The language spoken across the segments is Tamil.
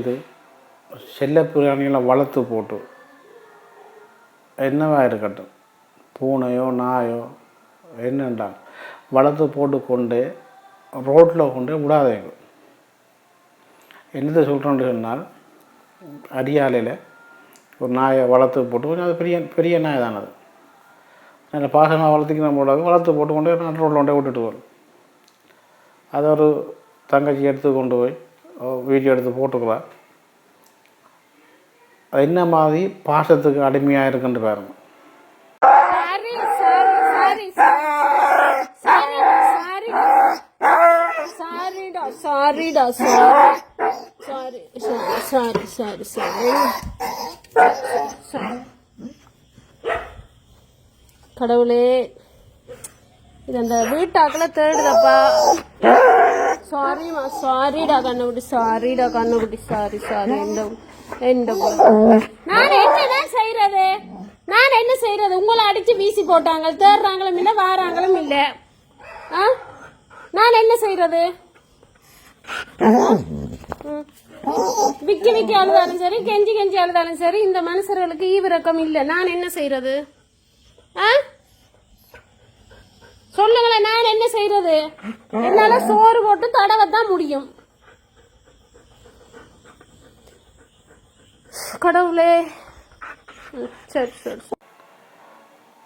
செய்து செல்ல பிராணிகளை வளர்த்து போட்டு என்னவா இருக்கட்டும் பூனையோ நாயோ என்னண்டா வளர்த்து போட்டு கொண்டு ரோட்டில் கொண்டு விடாதீங்க என்னத்தை சொல்கிறோன்னு சொன்னால் அடியாலையில் ஒரு நாயை வளர்த்து போட்டு கொஞ்சம் அது பெரிய பெரிய நாய் தான் அது. நல்ல பாசமாக வளர்த்துக்கணும் போடாது வளர்த்து போட்டு கொண்டு நான் ரோட்டில் கொண்டே விட்டுட்டு வரும். அதை ஒரு தங்கச்சி எடுத்து கொண்டு போய் வீடியோ எடுத்து போட்டுக்கலாம் அது என்ன மாதிரி பாசத்துக்கு அடிமையாக இருக்குன்னு பாருங்கள் சாரிடா சாரிடா sorry sorry sorry sorry sorry sorry கடவுளே இது அந்த வீட்டாக்கில் தேடுதப்பா சாரிமா சாரிடா கண்ணுக்குட்டி சாரிடா கண்ணுக்குட்டி சாரி சாரி எந்த எந்த நான் என்னதான் செய்யறது நான் என்ன செய்யறது உங்களை அடிச்சு வீசி போட்டாங்க தேடுறாங்களும் இல்லை வாராங்களும் இல்லை ஆ நான் என்ன செய்யறது விக்கி விக்கி அழுதாலும் சரி கெஞ்சி கெஞ்சி அழுதாலும் சரி இந்த மனுஷர்களுக்கு ஈவிரக்கம் இல்லை நான் என்ன செய்யறது ஆ சொல்லுங்களேன் நான் என்ன செய்யறது? என்னால சோறு போட்டு தடவை தான் முடியும். கடவுளே. சரி சரி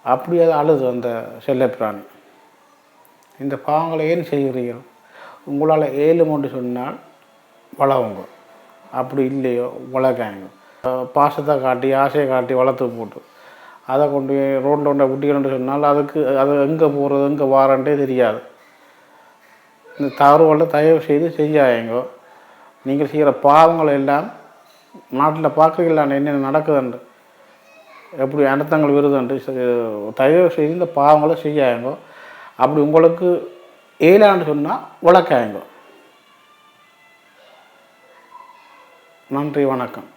அப்படியே அப்படி அழுது அந்த செல்லப்பிராணி இந்த பாவங்களை ஏன் செய்கிறீர்கள்? உங்களால் ஏழுமென்று சொன்னால் வளவுங்க. அப்படி இல்லையோ வளர்க்காங்க பாசத்தை காட்டி ஆசையை காட்டி வளர்த்து போட்டு. அதை கொண்டு போய் ரோட்டில் கொண்டு விட்டிக்கணும்னு சொன்னால் அதுக்கு அது எங்கே போகிறது எங்கே வாரன்ட்டே தெரியாது. இந்த தவறுகளை தயவு செய்து செய்யாதீங்க நீங்கள் செய்கிற பாவங்கள் எல்லாம் நாட்டில் பார்க்குறீங்களா என்னென்ன நடக்குதுண்டு எப்படி அனர்த்தங்கள் வருதுண்டு தயவு செய்து இந்த பாவங்களை செய்யாங்க அப்படி உங்களுக்கு ஏலான்னு சொன்னால் உழக்காயங்க. நன்றி வணக்கம்.